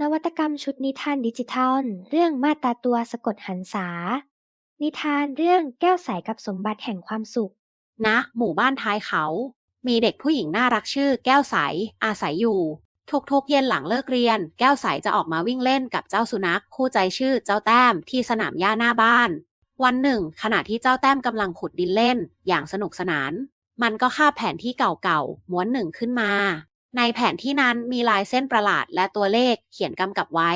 นวัตกรรมชุดนิทานดิจิทัล เรื่องมาตาตัวสะกดหันษา นิทานเรื่องแก้วใสกับสมบัติแห่งความสุข ณ หมู่บ้านท้ายเขา มีเด็กผู้หญิงน่ารักชื่อแก้วใส อาศัยอยู่ ทุกๆ เย็นหลังเลิกเรียน แก้วใสจะออกมาวิ่งเล่นกับเจ้าสุนัข คู่ใจชื่อเจ้าแต้มที่สนามหญ้าหน้าบ้าน วันหนึ่ง ขณะที่เจ้าแต้มกำลังขุดดินเล่น อย่างสนุกสนาน มันก็คาบแผนที่เก่าๆม้วนหนึ่งขึ้นมา ในแผนที่นั้นมีลายเส้นประหลาดและตัวเลขเขียนกำกับไว้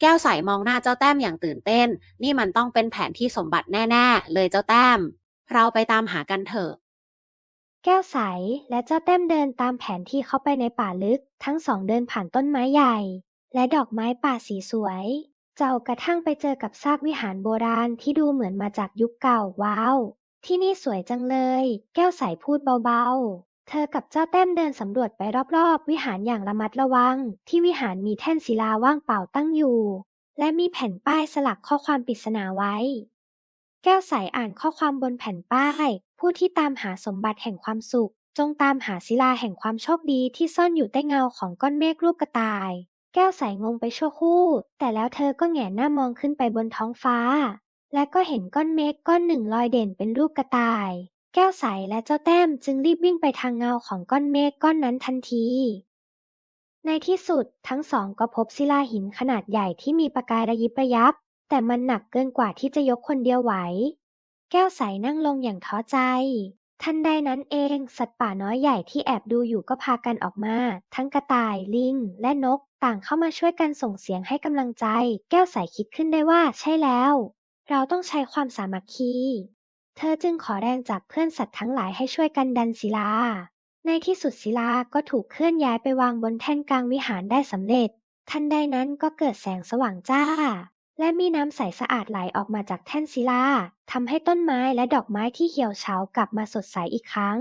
แก้วใสมองหน้าเจ้าแต้มอย่างตื่นเต้น นี่มันต้องเป็นแผนที่สมบัติแน่ๆ เลยเจ้าแต้ม เราไปตามหากันเถอะแก้วใสและเจ้าแต้มเดินตามแผนที่เข้าไปในป่าลึก ทั้งสองเดินผ่านต้นไม้ใหญ่ และดอกไม้ป่าสีสวย เจ้ากระทั่งไปเจอกับซากวิหารโบราณที่ดูเหมือนมาจากยุคเก่าว้าว ที่นี่สวยจังเลย แก้วใสพูดเบาๆ เธอกับเจ้าแต้มเดินสำรวจไปรอบๆ วิหารอย่างระมัดระวัง ที่วิหารมีแท่นศิลาว่างเปล่าตั้งอยู่ และมีแผ่นป้ายสลักข้อความปริศนาไว้ แก้วใสอ่านข้อความบนแผ่นป้าย ผู้ที่ตามหาสมบัติแห่งความสุข จงตามหาศิลาแห่งความโชคดีที่ซ่อนอยู่ใต้เงาของก้อนเมฆรูปกระต่าย แก้วใสงงไปชั่วครู่ แต่แล้วเธอก็แหงนหน้ามองขึ้นไปบนท้องฟ้า และก็เห็นก้อนเมฆก้อนหนึ่งลอยเด่นเป็นรูปกระต่าย แก้วใสและเจ้าแต้มจึงรีบวิ่งไปทางเงาของก้อนเมฆก้อนนั้นทันที ในที่สุดทั้งสองก็พบศิลาหินขนาดใหญ่ที่มีประกายระยิบระยับ แต่มันหนักเกินกว่าที่จะยกคนเดียวไหว แก้วใสนั่งลงอย่างท้อใจ ทันใดนั้นเองสัตว์ป่าน้อยใหญ่ที่แอบดูอยู่ก็พากันออกมา ทั้งกระต่ายลิง และนกต่างเข้ามาช่วยกันส่งเสียงให้กำลังใจ แก้วใสคิดขึ้นได้ว่าใช่แล้ว เราต้องใช้ความสามัคคี เธอจึงขอแรงจากเพื่อนสัตว์ทั้งหลายให้ช่วยกันดันศิลา ในที่สุดศิลาก็ถูกเคลื่อนย้ายไปวางบนแท่นกลางวิหารได้สำเร็จ ทันใดนั้นก็เกิดแสงสว่างจ้า และมีน้ำใสสะอาดไหลออกมาจากแท่นศิลาทำให้ต้นไม้และดอกไม้ที่เหี่ยวเฉากลับมาสดใสอีกครั้ง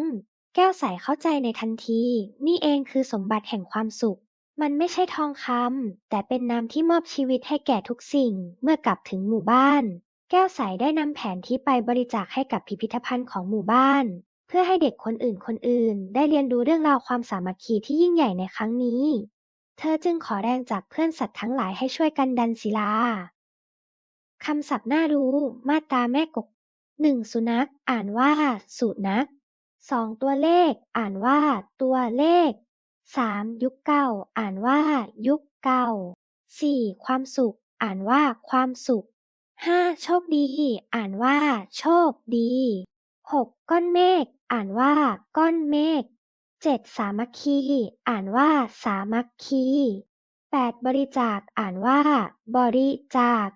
แก้วใสเข้าใจในทันที นี่เองคือสมบัติแห่งความสุข มันไม่ใช่ทองคำแต่เป็นน้ำที่มอบชีวิตให้แก่ทุกสิ่งเมื่อกลับถึงหมู่บ้าน แก้วใสได้นำแผนที่ไปบริจาคให้กับพิพิธภัณฑ์ของหมู่บ้าน เพื่อให้เด็กคนอื่นคนอื่น ได้เรียนรู้เรื่องราวความสามัคคีที่ยิ่งใหญ่ในครั้งนี้ เธอจึงขอแรงจากเพื่อนสัตว์ทั้งหลายให้ช่วยกันดันศิลาคำศัพท์น่ารู้ มาตาแม่กกหนึ่งสุนัข อ่านว่า สุนัขสองตัวเลข อ่านว่า ตัวเลขสามยุคเก่า อ่านว่า ยุคเก่าสี่ความสุข อ่านว่า ความสุข ห้าโชคดี อ่านว่า โชคดีหกก้อนเมฆ อ่านว่า ก้อนเมฆเจ็ดสามัคคี อ่านว่า สามัคคีแปดบริจาค อ่านว่า บริจาค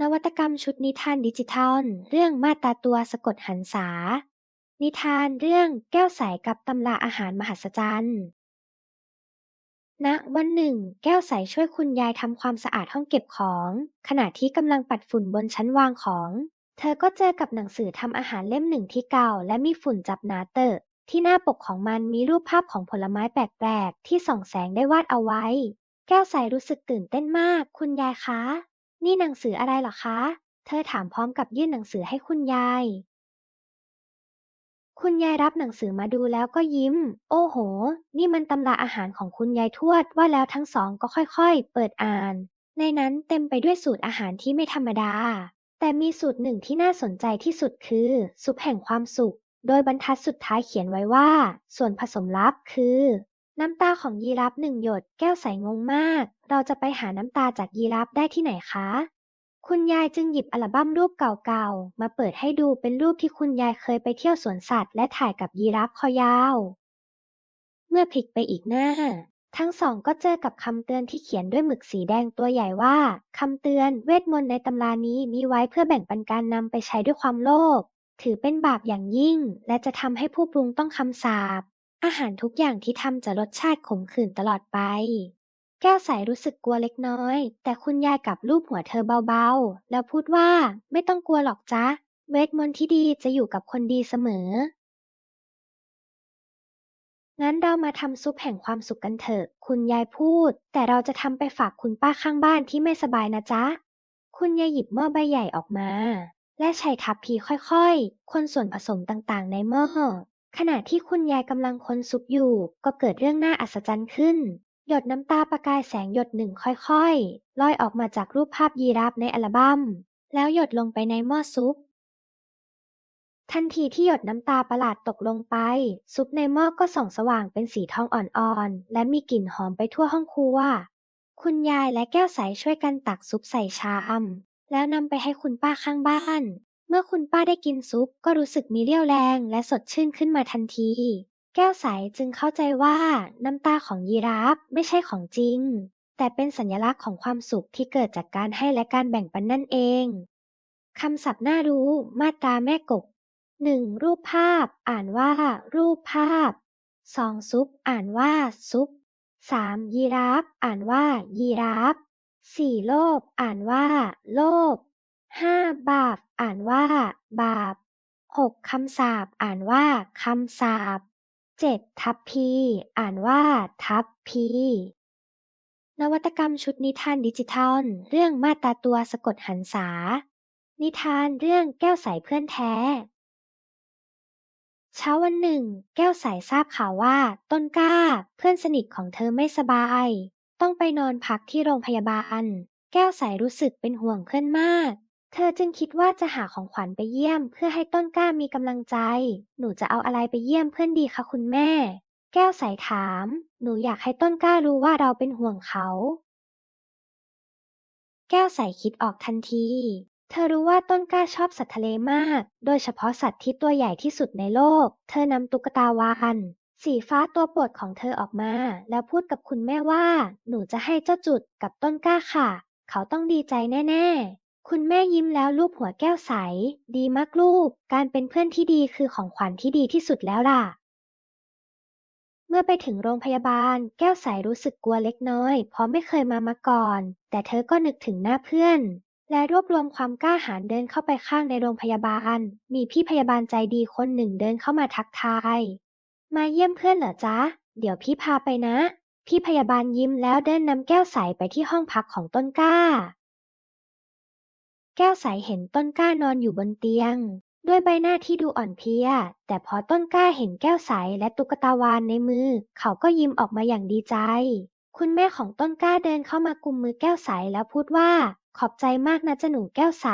นวัตกรรมชุดนิทานดิจิทัล เรื่องมาตาตัวสะกดหันษา นิทานเรื่องแก้วใสกับตำราอาหารมหัศจรรย์ ณวันหนึ่ง แก้วใสช่วยคุณยายทำความสะอาดห้องเก็บของ ขณะที่กำลังปัดฝุ่นบนชั้นวางของ เธอก็เจอกับหนังสือทำอาหารเล่มหนึ่งที่เก่า และมีฝุ่นจับหนาเตอะ ที่หน้าปกของมันมีรูปภาพของผลไม้แปลกๆ ที่ส่องแสงได้วาดเอาไว้ แก้วใสรู้สึกตื่นเต้นมาก คุณยายคะ นี่หนังสืออะไรหรอคะ เธอถามพร้อมกับยื่นหนังสือให้คุณยาย คุณยายรับหนังสือมาดูแล้วก็ยิ้ม โอ้โห นี่มันตำราอาหารของคุณยายทวด ว่าแล้วทั้งสองก็ค่อยๆ เปิดอ่าน ในนั้นเต็มไปด้วยสูตรอาหารที่ไม่ธรรมดา แต่มีสูตรหนึ่งที่น่าสนใจที่สุดคือ ซุปแห่งความสุข โดยบรรทัดสุดท้ายเขียนไว้ว่า ส่วนผสมลับคือ น้ำตาของยีราฟหนึ่งหยด แก้วใสงงมาก เราจะไปหาน้ำตาจากยีราฟได้ที่ไหนคะ คุณยายจึงหยิบอัลบั้มรูปเก่าๆ มาเปิดให้ดูเป็นรูปที่คุณยายเคยไปเที่ยวสวนสัตว์และถ่ายกับยีราฟคอยาว เมื่อพลิกไปอีกหน้า ทั้งสองก็เจอกับคำเตือนที่เขียนด้วยหมึกสีแดงตัวใหญ่ว่าคำเตือนเวทมนต์ในตำรานี้มีไว้เพื่อแบ่งปันการนำไปใช้ด้วยความโลภถือเป็นบาปอย่างยิ่ง และจะทำให้ผู้ปรุงต้องคำสาปอาหารทุกอย่างที่ทำจะรสชาติขมขื่นตลอดไป แก้วใสรู้สึกกลัวเล็กน้อย แต่คุณยายกลับลูบหัวเธอเบาๆ แล้วพูดว่า ไม่ต้องกลัวหรอกจ๊ะ เวทมนต์ที่ดีจะอยู่กับคนดีเสมอ งั้นเรามาทำซุปแห่งความสุขกันเถอะ คุณยายพูด แต่เราจะทำไปฝากคุณป้าข้างบ้านที่ไม่สบายนะจ๊ะ คุณยายหยิบหม้อใบใหญ่ออกมา และใช้ทัพพีค่อยๆ คนส่วนผสมต่างๆ ในหม้อขณะที่คุณยายกำลังคนซุปอยู่ ก็เกิดเรื่องน่าอัศจรรย์ขึ้น หยดน้ำตาประกายแสงหยดหนึ่งค่อย ๆ ลอยออกมาจากรูปภาพยีราฟในอัลบั้ม แล้วหยดลงไปในหม้อซุป ทันทีที่หยดน้ำตาประหลาดตกลงไป ซุปในหม้อก็ส่องสว่างเป็นสีทองอ่อนๆ และมีกลิ่นหอมไปทั่วห้องครัว คุณยายและแก้วใสช่วยกันตักซุปใส่ชามแล้วนำไปให้คุณป้าข้างบ้าน เมื่อคุณป้าได้กินซุปก็รู้สึกมีเรี่ยวแรงและสดชื่นขึ้นมาทันที แก้วใสจึงเข้าใจว่าน้ำตาของยีราฟไม่ใช่ของจริง แต่เป็นสัญลักษณ์ของความสุขที่เกิดจากการให้และการแบ่งปันนั่นเองคำศัพท์น่ารู้มาตราแม่กบ 1. รูปภาพ อ่านว่า รูปภาพ 2. ซุป อ่านว่า ซุป 3. ยีราฟ อ่านว่า ยีราฟ 4. โลภอ่านว่า โลภ 5. บาป อ่านว่า บาป 6. คำสาปอ่านว่า คำสา ป 7. ทัพพี อ่านว่า ทัพพี นวัตกรรมชุดนิทานดิจิทัล เรื่องมาตาตัวสะกดหันษา นิทานเรื่องแก้วใสเพื่อนแท้ เช้าวันหนึ่ง แก้วใสทราบข่าวว่า ต้นกล้า เพื่อนสนิทของเธอไม่สบาย ต้องไปนอนพักที่โรงพยาบาล แก้วใสรู้สึกเป็นห่วงเพื่อนมาก เธอจึงคิดว่าจะหาของขวัญไปเยี่ยม เพื่อให้ต้นกล้ามีกำลังใจ หนูจะเอาอะไรไปเยี่ยมเพื่อนดีคะคุณแม่ แก้วใสถาม หนูอยากให้ต้นกล้ารู้ว่าเราเป็นห่วงเขา แก้วใสคิดออกทันที เธอรู้ว่าต้นกล้าชอบสัตว์ทะเลมาก โดยเฉพาะสัตว์ที่ตัวใหญ่ที่สุดในโลก เธอนำตุ๊กตาวาฬสีฟ้าตัวโปรดของเธอออกมา แล้วพูดกับคุณแม่ว่า หนูจะให้เจ้าจุดกับต้นกล้าค่ะ เขาต้องดีใจแน่ ๆ คุณแม่ยิ้มแล้วลูบหัวแก้วใส ดีมากลูก การเป็นเพื่อนที่ดีคือของขวัญที่ดีที่สุดแล้วล่ะ เมื่อไปถึงโรงพยาบาล แก้วใสรู้สึกกลัวเล็กน้อย เพราะไม่เคยมามาก่อน แต่เธอก็นึกถึงหน้าเพื่อน และรวบรวมความกล้าหาญเดินเข้าไปข้างในโรงพยาบาล มีพี่พยาบาลใจดีคนหนึ่งเดินเข้ามาทักทาย มาเยี่ยมเพื่อนเหรอจ๊ะ เดี๋ยวพี่พาไปนะ พี่พยาบาลยิ้มแล้วเดินนำแก้วใสไปที่ห้องพักของต้นกล้า แก้วใสเห็นต้นกล้านอนอยู่บนเตียง ด้วยใบหน้าที่ดูอ่อนเพลีย แต่พอต้นกล้าเห็นแก้วใสและตุ๊กตาวาฬในมือ เขาก็ยิ้มออกมาอย่างดีใจ คุณแม่ของต้นกล้าเดินเข้ามากุมมือแก้วใสแล้วพูดว่า ขอบใจมากนะจ๊ะหนูแก้วใส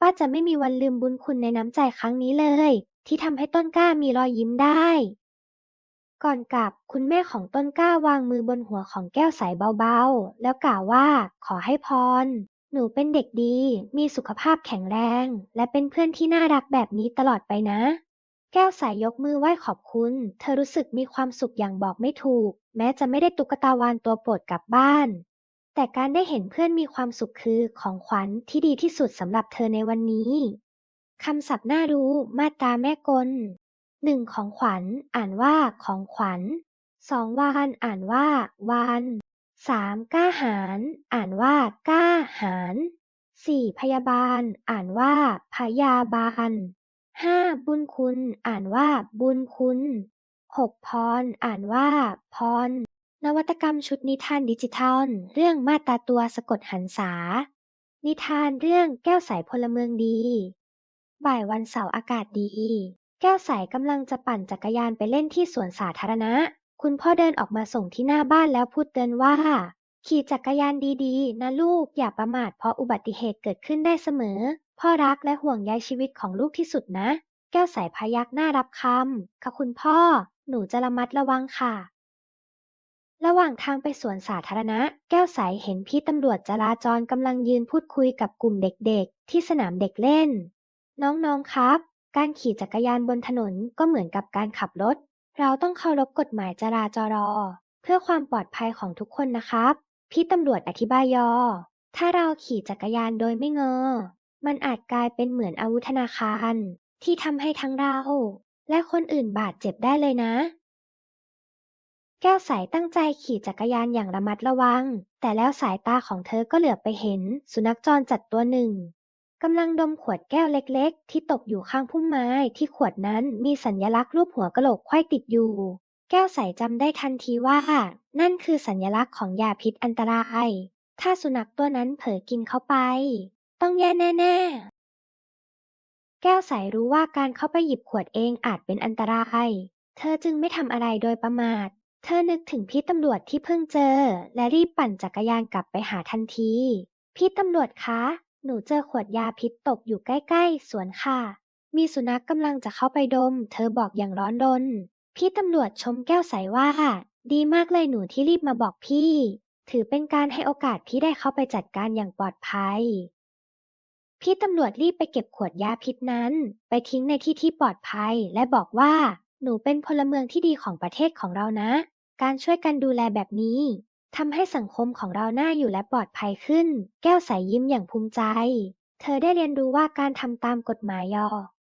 ป้าจะไม่มีวันลืมบุญคุณในน้ำใจครั้งนี้เลย ที่ทำให้ต้นกล้ามีรอยยิ้มได้ ก่อนกลับคุณแม่ของต้นกล้าวางมือบนหัวของแก้วใสเบาๆ แล้วกล่าวว่า ขอให้พร หนูเป็นเด็กดี มีสุขภาพแข็งแรง และเป็นเพื่อนที่น่ารักแบบนี้ตลอดไปนะ แก้วใสยกมือไหว้ขอบคุณ เธอรู้สึกมีความสุขอย่างบอกไม่ถูก แม้จะไม่ได้ตุ๊กตาวาฬตัวโปรดกลับบ้าน แต่การได้เห็นเพื่อนมีความสุขคือของขวัญที่ดีที่สุดสำหรับเธอในวันนี้คำศัพท์น่ารู้ มาตราแม่กลหนึ่งของขวัญ อ่านว่าของขวัญสองวาน อ่านว่าวาน สามกล้าหาญ อ่านว่ากล้าหาญสี่พยาบาล อ่านว่าพยาบาลห้าบุญคุณ อ่านว่าบุญคุณหกพร อ่านว่าพร นวัตกรรมชุดนิทานดิจิทัล เรื่องมาตาตัวสะกดหันษา นิทานเรื่องแก้วใสพลเมืองดี บ่ายวันเสาร์อากาศดี แก้วใสกำลังจะปั่นจักรยานไปเล่นที่สวนสาธารณะ คุณพ่อเดินออกมาส่งที่หน้าบ้านแล้วพูดเตือนว่า ขี่จักรยานดีๆ นะลูกอย่าประมาทเพราะอุบัติเหตุเกิดขึ้นได้เสมอ พ่อรักและห่วงใยชีวิตของลูกที่สุดนะ แก้วใสพยักหน้ารับคำค่ะคุณพ่อ หนูจะระมัดระวังค่ะ ระหว่างทางไปสวนสาธารณะ แก้วใสเห็นพี่ตำรวจจราจรกำลังยืนพูดคุยกับกลุ่มเด็กๆ ที่สนามเด็กเล่น น้องๆครับ การขี่จักรยานบนถนนก็เหมือนกับการขับรถ เราต้องเคารพกฎหมายจราจร เพื่อความปลอดภัยของทุกคนนะครับ พี่ตำรวจอธิบายยอ ถ้าเราขี่จักรยานโดยไม่เงอ มันอาจกลายเป็นเหมือนอาวุธธนาคาร ที่ทำให้ทั้งเรา และคนอื่นบาดเจ็บได้เลยนะ แก้วใสตั้งใจขี่จักรยานอย่างระมัดระวัง แต่แล้วสายตาของเธอก็เหลือบไปเห็น สุนัขจรจัดตัวหนึ่ง กำลังดมขวดแก้วเล็ก ๆ ที่ตกอยู่ข้างพุ่มไม้ ที่ขวดนั้นมีสัญลักษณ์รูปหัวกะโหลกไขว้ติดอยู่ แก้วใสจำได้ทันทีว่า นั่นคือสัญลักษณ์ของยาพิษอันตราย ถ้าสุนัขตัวนั้นเผลอกินเข้าไป ต้องแย่แน่ๆ แก้วใสรู้ว่าการเข้าไปหยิบขวดเองอาจเป็นอันตราย เธอจึงไม่ทำอะไรโดยประมาท เธอนึกถึงพี่ตำรวจที่เพิ่งเจอ และรีบปั่นจักรยานกลับไปหาทันที พี่ตำรวจคะ หนูเจอขวดยาพิษตกอยู่ใกล้ ๆ สวนค่ะ มีสุนัขกำลังจะเข้าไปดม เธอบอกอย่างร้อนรน พี่ตำรวจชมแก้วใสว่า ดีมากเลยหนูที่รีบมาบอกพี่ ถือเป็นการให้โอกาสพี่ได้เข้าไปจัดการอย่างปลอดภัย พี่ตำรวจรีบไปเก็บขวดยาพิษนั้น ไปทิ้งในที่ที่ปลอดภัย และบอกว่า หนูเป็นพลเมืองที่ดีของประเทศของเรานะ การช่วยกันดูแลแบบนี้ ทำให้สังคมของเราน่าอยู่และปลอดภัยขึ้น แก้วใสยิ้มอย่างภูมิใจ เธอได้เรียนรู้ว่าการทำตามกฎหมายยอ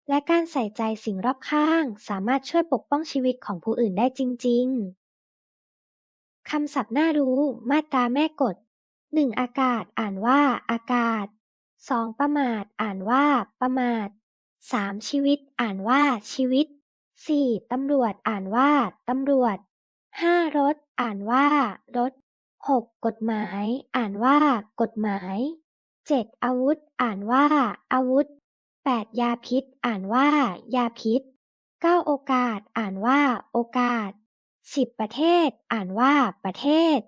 และการใส่ใจสิ่งรอบข้าง สามารถช่วยปกป้องชีวิตของผู้อื่นได้จริง ๆ คำศัพท์น่ารู้ มาตราแม่กฎ 1. อากาศ อ่านว่า อากาศ 2. ประมาท อ่านว่า ประมาท 3. ชีวิต อ่านว่า ชีวิต 4. ตำรวจ อ่านว่า ตำรวจ 5. รถ อ่านว่า รถ 6. กฎหมาย อ่านว่า กฎหมาย 7. อาวุธ อ่านว่า อาวุธ 8. ยาพิษ อ่านว่า ยาพิษ 9. โอกาส อ่านว่า โอกาส 10. ประเทศ อ่านว่า ประเทศ